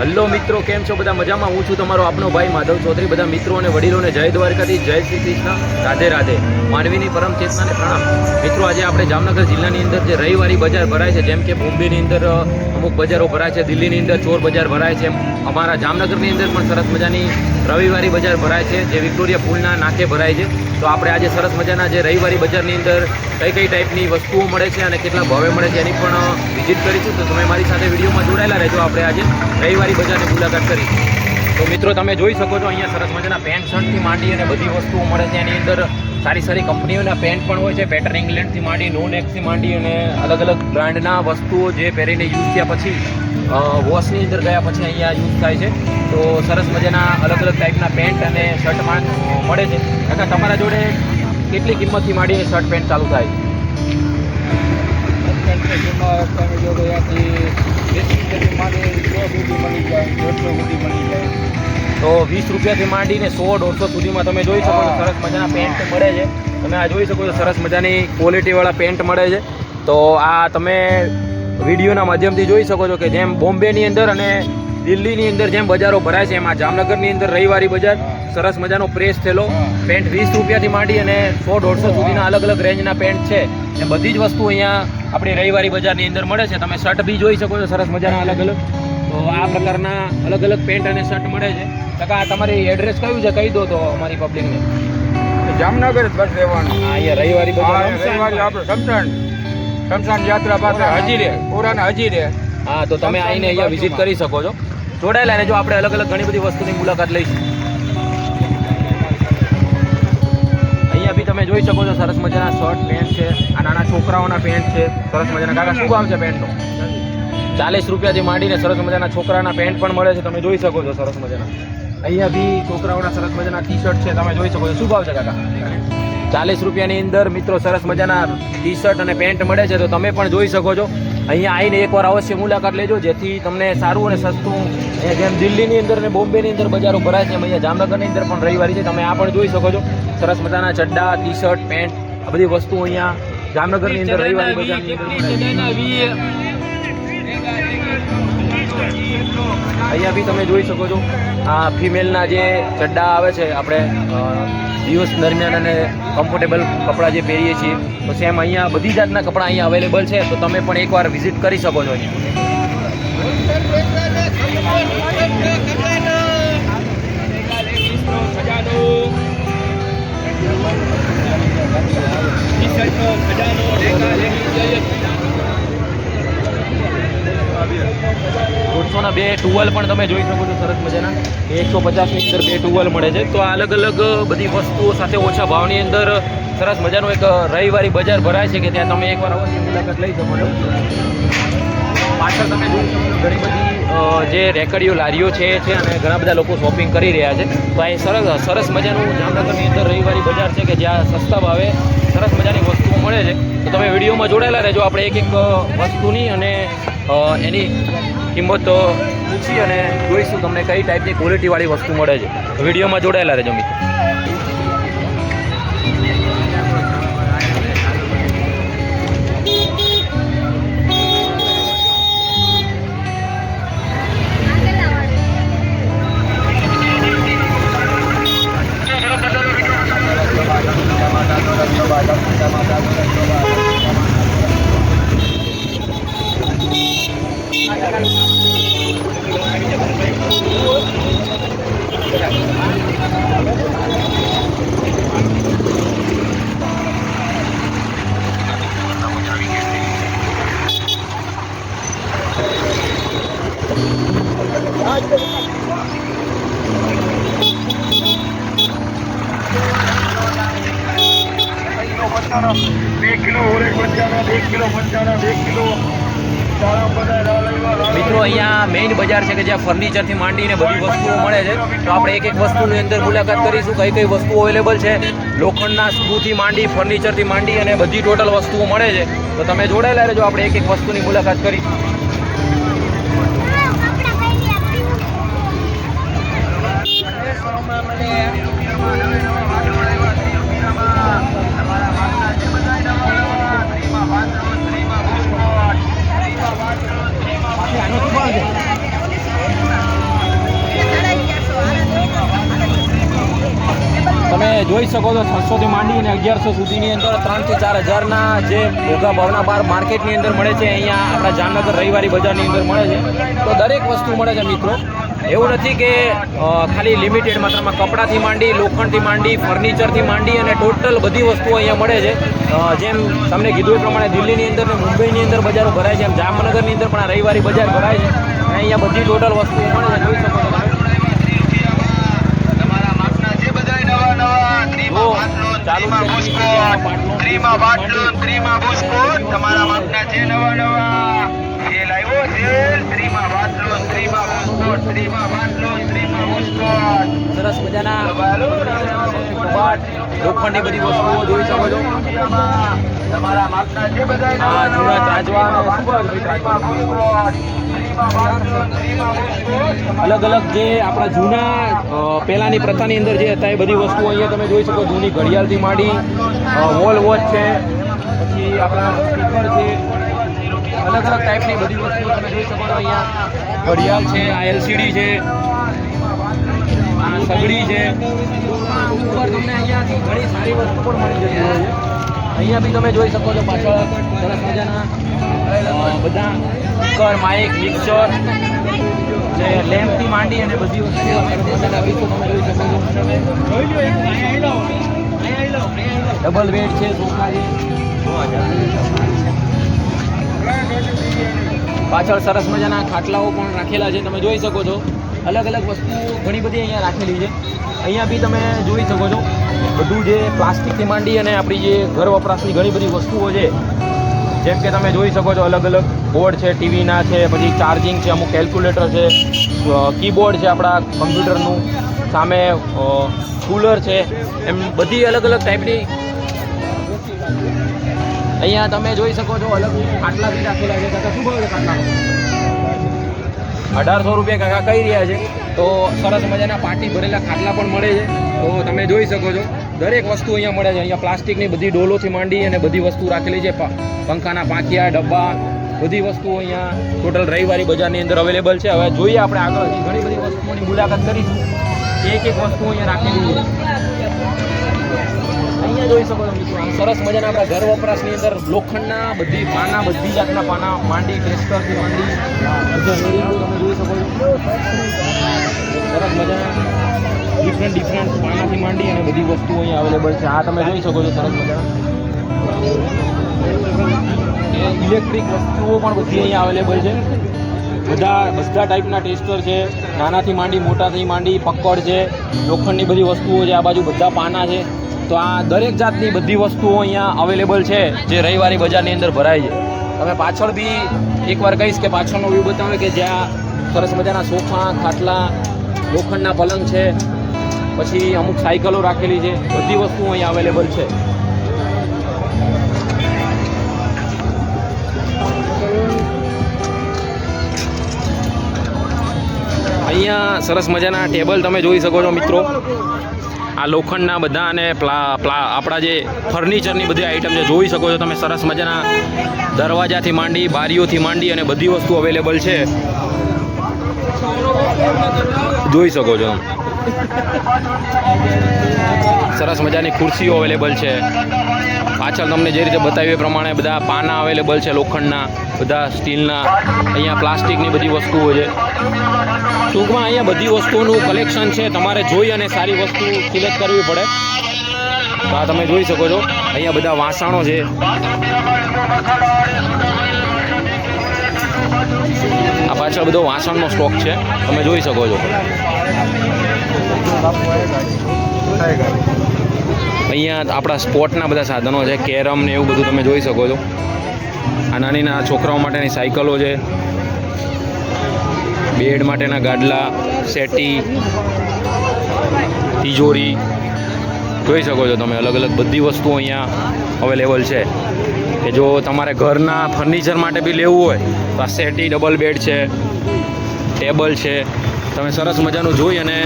Hello મિત્રો, કેમ છો? બધા મજામાં? હું છું તમારો આપનો ભાઈ માધવ ચૌધરી. બધા મિત્રો અને વડીલોને જય દ્વારકાથી જય શ્રી કૃષ્ણ. રાધે રાધે. માનવીની પરમ ચેતનાને પ્રણામ. મિત્રો, આજે આપણે જામનગર જિલ્લાની અંદર જે રવિવારી બજાર ભરાય છે, જેમ કે બોમ્બેની અંદર અમુક બજારો ભરાય છે, દિલ્હીની અંદર ચોર બજાર ભરાય છે અમારા જામનગરની અંદર પણ સરસ મજાની રવિવારી બજાર ભરાય છે, જે વિક્ટોરિયા પુલના નાકે ભરાય છે. તો આપણે આજે સરસ મજાના જે રવિવારી બજારની અંદર કઈ કઈ ટાઈપની વસ્તુઓ મળે છે અને કેટલા ભાવે મળે છે એની પણ વિઝિટ કરીશું. તો તમે મારી સાથે વિડીયોમાં જોડાયેલા રહેજો. આપણે આજે રવિવારી બજારની મુલાકાત કરી. તો મિત્રો, તમે જોઈ શકો છો, અહીંયા સરસ મજાના પેન્ટ શર્ટથી માંડી અને બધી વસ્તુઓ મળે છે. એની અંદર સારી સારી કંપનીઓના પેન્ટ પણ હોય છે. પેટર ઇંગ્લેન્ડથી માંડી નો નેકથી માંડી અને અલગ અલગ બ્રાન્ડના વસ્તુઓ જે પહેરીને યુઝ થયા પછી વોશની અંદર ગયા પછી અહીંયા યુઝ થાય છે. તો સરસ મજાના અલગ અલગ ટાઈપના પેન્ટ અને શર્ટમાં મળે છે. કાકા, તમારા જોડે કેટલી કિંમતથી માંડીને શર્ટ પેન્ટ ચાલુ થાય? અત્યારની તમે તો વીસ રૂપિયાથી માંડીને સો, દોઢસો સુધીમાં તમે જોઈ શકો છો, સરસ મજાના પેન્ટ મળે છે. તમે આ જોઈ શકો છો, સરસ મજાની ક્વોલિટીવાળા પેન્ટ મળે છે. તો આ તમે વિડીયોના માધ્યમથી જોઈ શકો છો કે જેમ બોમ્બેની અંદર અને દિલ્હીની અંદર જેમ બજારો ભરાય છે, એમાં જામનગરની અંદર રવિવારી બજાર સરસ મજાનો પ્રેસ થયેલો પેન્ટ વીસ રૂપિયાથી માંડી અને સો, દોઢસો સુધીના અલગ અલગ રેન્જના પેન્ટ છે. એ બધી જ વસ્તુ અહીંયા આપણી રવિવારી બજારની અંદર મળે છે. તમે શર્ટ બી જોઈ શકો છો, સરસ મજાના અલગ અલગ. તો આ પ્રકારના અલગ અલગ પેન્ટ અને શર્ટ મળે છે. કાકા તમારી એડ્રેસ કયું છે? કહી દો તો અમારી પબ્લિકને જામનગર જ બસ રહેવાનું. હા અહીંયા રવિવારી રવિવારી આપણે સમસાણ સમસાન યાત્રા પાસે હજી રે. પુરાના હજી રે. હા તો તમે આવીને અહીંયા વિઝિટ કરી શકો છો. જોડાયેલા રહેજો. આપણે અલગ અલગ ઘણી બધી વસ્તુની મુલાકાત લઈશું. તમે જોઈ શકો છો સરસ મજાના શર્ટ પેન્ટ છે. આ નાના છોકરાઓના પેન્ટ છે. સરસ મજાના. કાકા શું ભાવ છે પેન્ટનો ચાલીસ રૂપિયાથી માંડીને સરસ મજાના છોકરાના પેન્ટ પણ મળે છે. તમે જોઈ શકો છો સરસ મજાના. અહીંયા બી છોકરાઓના સરસ મજાના ટી શર્ટ છે. તમે જોઈ શકો છો. શું ભાવ છે કાકા? ચાલીસ રૂપિયાની અંદર મિત્રો સરસ મજાના ટી શર્ટ અને પેન્ટ મળે છે. તો તમે પણ જોઈ શકો છો. અહીંયા આવીને એકવાર અવશ્ય મુલાકાત લેજો. જેથી તમને સારું અને સસ્તું જેમ દિલ્હીની અંદર અને બોમ્બેની અંદર બજારો ભરાય છે એમ અહીંયા જામનગરની અંદર પણ રવિવારી છે. તમે આ પણ જોઈ શકો છો. સરસ મજાના ચડ્ડા ટી શર્ટ પેન્ટ આ બધી વસ્તુઓ અહીંયા જામનગરની અંદર રવિવારી બજારની અંદર અહીંયા બી તમે જોઈ શકો છો. આ ફિમેલના જે ચડ્ડા આવે છે, આપણે દિવસ દરમિયાન અને કમ્ફર્ટેબલ કપડાં જે પહેરીએ છીએ, તો સેમ અહીંયા બધી જાતના કપડાં અહીંયા અવેલેબલ છે, તો તમે પણ એકવાર વિઝિટ કરી શકો છો અહીંયા. દોઢસોના બે ટુવેલ પણ તમે જોઈ શકો છો સરસ મજાના. એકસો પચાસની અંદર બે ટુવલ મળે છે. તો અલગ અલગ બધી વસ્તુઓ સાથે ઓછા ભાવની અંદર સરસ મજાનું એક રવિવારી બજાર ભરાય છે કે ત્યાં તમે એકવાર અવશ્ય મુલાકાત લઈ શકો છો. પાછળ તમે જોઈ શકો છો ઘણી બધી જે રેકડીઓ, લારીઓ છે છે અને ઘણા બધા લોકો શોપિંગ કરી રહ્યા છે. તો આ સરસ સરસ મજાનું જામનગરની અંદર રવિવારી બજાર છે કે જ્યાં સસ્તા ભાવે સરસ મજાની વસ્તુઓ મળે છે, તો તમે વિડીયોમાં જોડાયેલા રહેજો. આપણે એક એક વસ્તુની અને એની કિંમત પૂછી અને જોઈશું તમને કઈ ટાઈપની ક્વોલિટીવાળી વસ્તુ મળે છે. વિડીયોમાં જોડાયેલા રહેજો મિત્રો. બે કિલો ઓરેક પંચાણું બે કિલો પંચાણું બે કિલો ચાળા કિલો મિત્રો અહીંયા મેઇન બજાર છે કે જ્યાં ફર્નિચરથી માંડીને બધી વસ્તુઓ મળે છે. તો આપણે એક એક વસ્તુની અંદર મુલાકાત કરીશું કઈ કઈ વસ્તુઓ અવેલેબલ છે. લોખંડના સ્ક્રૂથી માંડી ફર્નિચરથી માંડી અને બધી ટોટલ વસ્તુઓ મળે છે. તો તમે જોડાયેલા રહેજો આપણે એક એક વસ્તુની મુલાકાત કરીશું. આનો જોઈ શકો છો માંડી અને અગિયારસો સુધીની અંદર ત્રણથી ચાર હજારના જે મોઘા ભાવના બાર માર્કેટની અંદર મળે છે, અહીંયા આપણા જામનગર રવિવારી બજારની અંદર મળે છે. તો દરેક વસ્તુ મળે છે મિત્રો. એવું નથી કે ખાલી લિમિટેડ માત્રામાં કપડાથી માંડી, લોખંડથી માંડી ફર્નિચરથી માંડી અને ટોટલ બધી વસ્તુઓ અહીંયા મળે છે. જેમ તમને કીધું એ પ્રમાણે દિલ્હીની અંદર ને મુંબઈની અંદર બજારો ભરાય છે, એમ જામનગરની અંદર પણ આ રવિવારી બજાર ભરાય છે. અને અહીંયા બધી ટોટલ વસ્તુઓ મળે છે. જોઈ શકો છો તમે તમારા માપના જે બધાય નવા નવા જો, ત્રીમાં છે. બુસ્કોટ ત્રીમાં બાટલો ત્રીમાં બુસ્કોટ તમારા માપના જે નવા નવા સેલ આવ્યો સેલ ત્રીમાં બાટલો ત્રીમાં બુસ્કોટ ત્રીમાં બાટલો બુસ્કોટ સરસ મજાના લોખંડની બધી વસ્તુઓ જોઈ શકો છો. બુસ્કોટ અલગ અલગ જે આપણા જૂના પહેલાની પ્રથાની અંદર જે હતા એ બધી વસ્તુઓ અહીંયા તમે જોઈ શકો જૂની ઘડિયાળથી માંડી વોલ વોચ છે પછી આપણા સ્પીકર છે. અલગ અલગ ટાઈપની બધી વસ્તુઓ તમે જોઈ શકો છો. અહીંયા ઘડિયાળ છે આ એલસીડી છે. સગડી છે. ઉપર તમને અહીંયાથી ઘણી સારી વસ્તુ પણ મળી જતી અહીંયા બી તમે જોઈ શકો છો પાછળ સરસ મજાના બધા કુકર માઇક, મિક્સર, જે લેમ્પથી માંડી અને બધી વસ્તુ તમે જોઈ શકો છો. ડબલ બેડ છે, સોફા છે. પાછળ સરસ મજાના ખાટલાઓ પણ રાખેલા છે. તમે જોઈ શકો છો. અલગ અલગ વસ્તુઓ ઘણી બધી અહીંયા રાખેલી છે. અહીંયા બી તમે જોઈ શકો છો, બધું જે પ્લાસ્ટિકથી માંડી અને આપણી જે ઘર વપરાશની ઘણી બધી વસ્તુઓ છે, જેમ કે તમે જોઈ શકો છો અલગ અલગ બોર્ડ છે, ટીવીના છે, પછી ચાર્જિંગ છે, અમુક કેલ્ક્યુલેટર છે કીબોર્ડ છે આપણા કમ્પ્યુટરનું, સામે કુલર છે, એમ બધી અલગ અલગ ટાઈપની. અહીંયા તમે જોઈ શકો છો અલગ ખાટલા બી રાખેલા છે કાકા શું ભાવ છે ખાટલાનો અઢારસો રૂપિયા કાકા કહી રહ્યા છે. તો સરસ મજાના પાટી ભરેલા ખાટલા પણ મળે છે. તો તમે જોઈ શકો છો. દરેક વસ્તુ અહીંયા મળે છે. અહીંયા પ્લાસ્ટિકની બધી ડોલોથી માંડી અને બધી વસ્તુ રાખેલી છે. પંખાના પાંખિયા ડબ્બા, બધી વસ્તુઓ અહીંયા ટોટલ રવિવારી બજારની અંદર અવેલેબલ છે. હવે જોઈએ આપણે આગળથી ઘણી બધી વસ્તુઓની મુલાકાત કરીશું. એક એક વસ્તુ અહીંયા રાખેલી છે. અહીંયા જોઈ શકો મિત્રો. સરસ મજાના આપણા ઘર વપરાશની અંદર લોખંડના બધી પાના, બધી જાતના પાના, માંડી ક્રેસ્ટરથી માંડી તમે જોઈ શકો છો. સરસ મજાના ડિફરન્ટ ડિફરન્ટ પાનાથી માંડી અને બધી વસ્તુઓ અહીંયા અવેલેબલ છે. આ તમે જોઈ શકો છો સરસ મજાના. ઇલેક્ટ્રિક વસ્તુઓ પણ બધી અહીંયા અવેલેબલ છે. બધા બધા ટાઈપના ટેસ્ટર છે. નાનાથી માંડી, મોટાથી માંડી પક્કડ છે. લોખંડની બધી વસ્તુઓ છે. આ બાજુ બધા પાના છે. તો આ દરેક જાતની બધી વસ્તુઓ અહીંયા અવેલેબલ છે, જે રવિવારી બજારની અંદર ભરાય છે. તમે પાછળ બી એકવાર કહીશ કે પાછળનો વ્યૂ બતાવે કે જ્યાં સરસ મજાના સોફા, ખાટલા, લોખંડના પલંગ છે, પછી અમુક સાયકલો રાખેલી છે, બધી વસ્તુઓ અહીંયા અવેલેબલ છે. અહીંયા સરસ મજાના ટેબલ તમે જોઈ શકો છો મિત્રો. આ લોખંડના બધા અને પ્લા પ્લા આપણા જે ફર્નિચરની બધી આઈટમ છે, જોઈ શકો છો તમે, સરસ મજાના દરવાજાથી માંડી, બારીઓથી માંડી અને બધી વસ્તુ અવેલેબલ છે. જોઈ શકો છો. સરસ મજાની ખુરશીઓ અવેલેબલ છે. પાછળ તમને જે રીતે બતાવ્યું એ પ્રમાણે બધા પાના અવેલેબલ છે, લોખંડના, બધા સ્ટીલના અહીંયા પ્લાસ્ટિકની બધી વસ્તુઓ છે. ટૂંકમાં અહીંયા બધી વસ્તુઓનું કલેક્શન છે. તમારે જોઈ અને સારી વસ્તુ સિલેક્ટ કરવી પડે. આ તમે જોઈ શકો છો. અહીંયા બધા વાસણો છે. આ પાછળ બધો વાસણનો સ્ટોક છે. તમે જોઈ શકો છો. અહીંયા આપણા સ્પોર્ટના બધા સાધનો છે. કેરમ ને એવું બધું તમે જોઈ શકો છો. આ નાની નાના છોકરાઓ માટેની સાયકલો છે. બેડ માટેના ગાડલા, સેટી, તિજોરી, જોઈ શકો છો તમે અલગ અલગ બધી વસ્તુઓ અહીંયા અવેલેબલ છે. કે જો તમારે ઘરના ફર્નિચર માટે બી લેવું હોય, તો આ સેટી, ડબલ બેડ છે, ટેબલ છે, તમે સરસ મજાનું જોઈ અને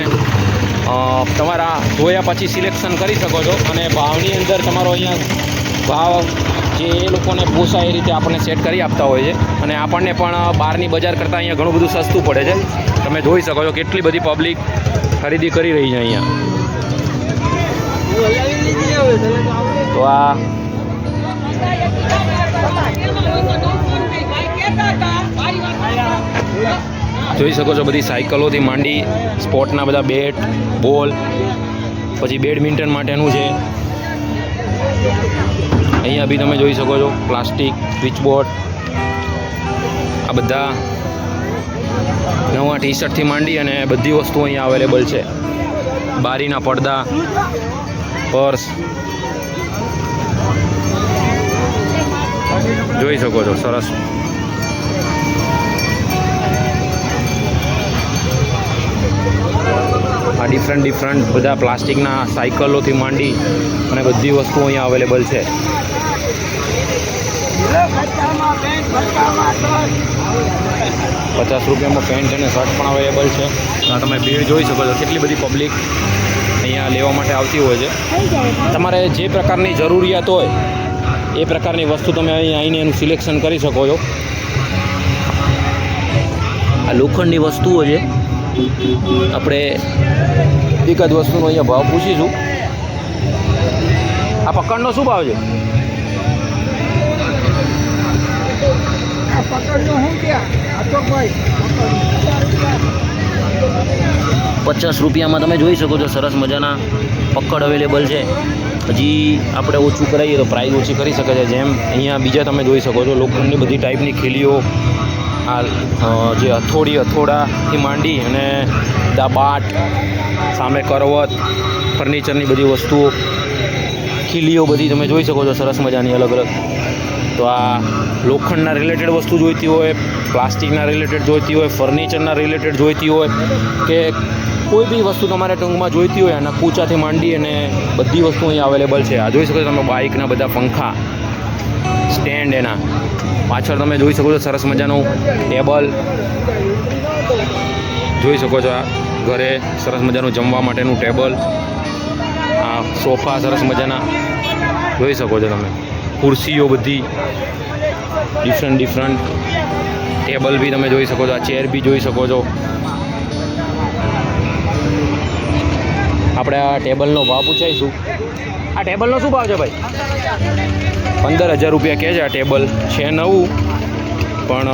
તમારા જોયા પછી સિલેક્શન કરી શકો છો અને ભાવની અંદર તમારો અહીંયા ભાવ જે એ લોકોને પોસાય એ રીતે આપણને સેટ કરી આપતા હોય છે. અને આપણને પણ બહારની બજાર કરતાં અહીંયા ઘણું બધું સસ્તું પડે છે. તમે જોઈ શકો છો કેટલી બધી પબ્લિક ખરીદી કરી રહી છે અહીંયા. તો આ જોઈ શકો છો બધી સાયકલોથી માંડી સ્પોર્ટના બધા બેટ, બોલ, પછી બેડમિન્ટન માટેનું છે. અહીંયા બી તમે જોઈ શકો છો, પ્લાસ્ટિક સ્વિચબોર્ડ આ બધા નવા ટી શર્ટથી માંડી અને બધી વસ્તુઓ અહીંયા અવેલેબલ છે. બારીના પડદા, પર્સ. જોઈ શકો છો, સરસ. આ ડિફરન્ટ ડિફરન્ટ બધા પ્લાસ્ટિકના સાયકલોથી માંડી અને બધી વસ્તુઓ અહીંયા અવેલેબલ છે. પચાસ રૂપિયામાં પેન્ટ અને શર્ટ પણ અવેલેબલ છે. તમે ભીડ જોઈ શકો છો, કેટલી બધી પબ્લિક અહીંયા લેવા માટે આવતી હોય છે. તમારે જે પ્રકારની જરૂરિયાત હોય, એ પ્રકારની વસ્તુ તમે અહીં આવીને એનું સિલેક્શન કરી શકો છો. આ લોખંડની વસ્તુઓ છે. આપણે એકાદ વસ્તુનો અહીંયા ભાવ પૂછીશું. આ પકડનો શું ભાવ છે? પચાસ રૂપિયામાં તમે જોઈ શકો છો સરસ મજાના પકડ અવેલેબલ છે. હજી આપણે ઓછું કરાવીએ તો પ્રાઇસ ઓછી કરી શકે છે. જેમ અહીંયા બીજા તમે જોઈ શકો છો લોખંડની બધી ટાઈપની ખીલીઓ આ જે અથોડી અથોડાથી માંડી અને દાબાટ સામે કરવત, ફર્નિચરની બધી વસ્તુઓ, ખીલીઓ બધી તમે જોઈ શકો છો, સરસ મજાની અલગ અલગ. તો આ લોખંડના રિલેટેડ વસ્તુ જોઈતી હોય, પ્લાસ્ટિકના રિલેટેડ જોઈતી હોય, ફર્નિચરના રિલેટેડ જોઈતી હોય, કે કોઈ બી વસ્તુ તમારે ટૂંકમાં જોઈતી હોય એના કૂચાથી માંડી અને બધી વસ્તુ અહીંયા અવેલેબલ છે. આ જોઈ શકો છો તમે, બાઇકના બધા પંખા. સ્ટેન્ડ એના પાછળ તમે જોઈ શકો છો સરસ મજાનું ટેબલ. જોઈ શકો છો આ ઘરે સરસ મજાનું જમવા માટેનું ટેબલ. આ સોફા સરસ મજાના. જોઈ શકો છો તમે. ખુરશીઓ બધી. ડિફરન્ટ ડિફરન્ટ ટેબલ બી તમે જોઈ શકો છો. આ ચેર બી જોઈ શકો છો. આપણે આ ટેબલનો ભાવ પૂછાઈશું. આ ટેબલનો શું ભાવ છે ભાઈ? પંદર હજાર રૂપિયા કહે છે આ ટેબલ. છે નવું, પણ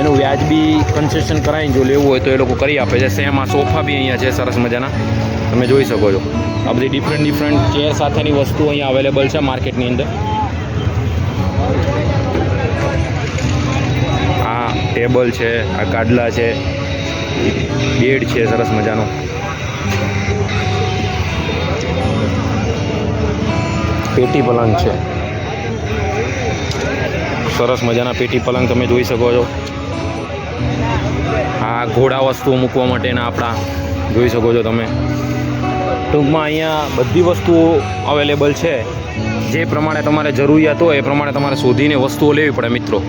એનું વ્યાજબી કન્સેશન કરાવીને જો લેવું હોય તો એ લોકો કરી આપે છે. સેમ આ સોફા બી અહીંયા છે, સરસ મજાના. તમે જોઈ શકો છો. આ બધી ડિફરન્ટ ડિફરન્ટ ચેર સાથેની વસ્તુઓ અહીંયા અવેલેબલ છે માર્કેટની અંદર. આ ટેબલ છે, આ ગાડલા છે બેડ છે, સરસ મજાનો. પેટી પલંગ છે. સરસ મજાના પેટી પલંગ તમે જોઈ શકો છો. આ ઘોડા વસ્તુઓ મૂકવા માટેના આપણા જોઈ શકો છો તમે. ટૂંકમાં અહીંયા બધી વસ્તુઓ અવેલેબલ છે. જે પ્રમાણે તમારે જરૂરિયાત હોય એ પ્રમાણે તમારે શોધીને વસ્તુઓ લેવી પડે મિત્રો.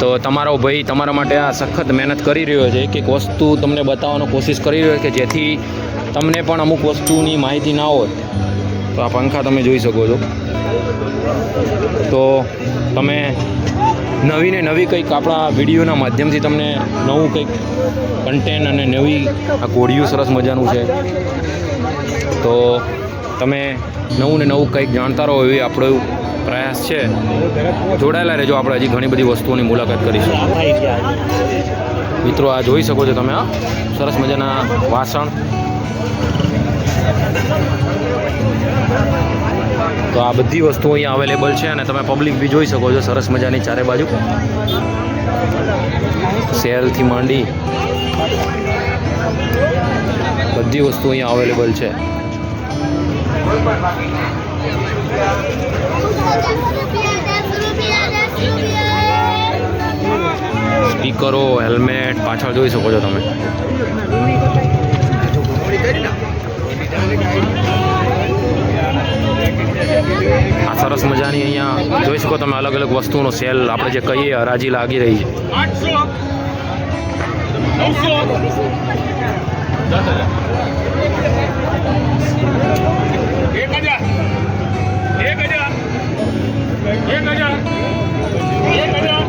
તો તમારો ભાઈ તમારા માટે આ સખત મહેનત કરી રહ્યો છે. એક એક વસ્તુ તમને બતાવવાનો કોશિશ કરી રહ્યો છે કે જેથી તમને પણ અમુક વસ્તુની માહિતી ના હોય. તો આ પંખા તમે જોઈ શકો છો. તો તમે નવી ને નવી કંઈક આપણા વિડીયોના માધ્યમથી તમને નવું કંઈક કન્ટેન્ટ અને નવી આ ઘોડિયું સરસ મજાનું છે. તો તમે નવું ને નવું કંઈક જાણતા રહો એવી આપણો પ્રયાસ છે. જોડાયેલા રહેજો આપણે હજી ઘણી બધી વસ્તુઓની મુલાકાત કરીશું. મિત્રો, આ જોઈ શકો છો તમે આ સરસ મજાના વાસણ. તો આ બધી વસ્તુઓ અહીંયા અવેલેબલ છે અને તમે પબ્લિક બી જોઈ શકો છો, સરસ મજાની ચારે બાજુ. સેલથી માંડી બધી વસ્તુ અહીંયા અવેલેબલ છે. સ્પીકરો, હેલ્મેટ પાછળ જોઈ શકો છો તમે. સરસ મજાની અહીંયા જોઈ શકો તમે અલગ અલગ વસ્તુનો સેલ આપણે જે કહીએ, હરાજી લાગી રહી છે. એક હજાર એક હજાર એક હજાર એક હજાર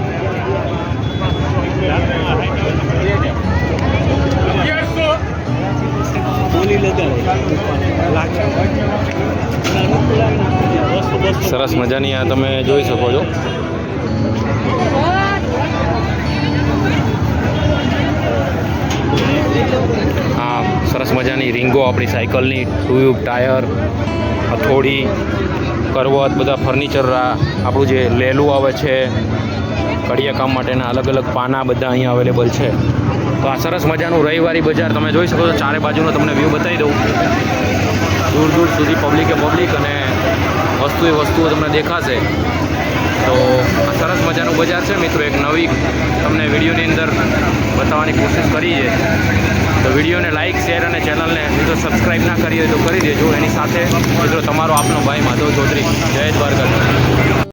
અગિયારસો સરસ મજાની આ તમે જોઈ શકો છો. આ સરસ મજાની રીંગો આપણી સાયકલની, ટ્યુબ, ટાયર, હથોડી, કરવત, બધા ફર્નિચર આપણું જે લેલું આવે છે, કડિયા કામ માટેના અલગ અલગ પાના બધા અહીંયા અવેલેબલ છે. તો આ સરસ મજાનું રવિવારી બજાર, તમે જોઈ શકો છો, ચારે બાજુનો તમને વ્યૂ બતાવી દઉં. દૂર દૂર સુધી પબ્લિકે પબ્લિક અને વસ્તુએ વસ્તુઓ તમને દેખાશે. તો આ સરસ મજાનું બજાર છે મિત્રો. એક નવી તમને વિડીયોની અંદર બતાવવાની કોશિશ કરી છે. તો વિડીયોને લાઇક શેર અને ચેનલને મિત્રો સબસ્ક્રાઈબ ના કરી હોય તો કરી દેજો. એની સાથે મિત્રો તમારો આપનો ભાઈ માધવ ચૌધરી. જય દ્વારકા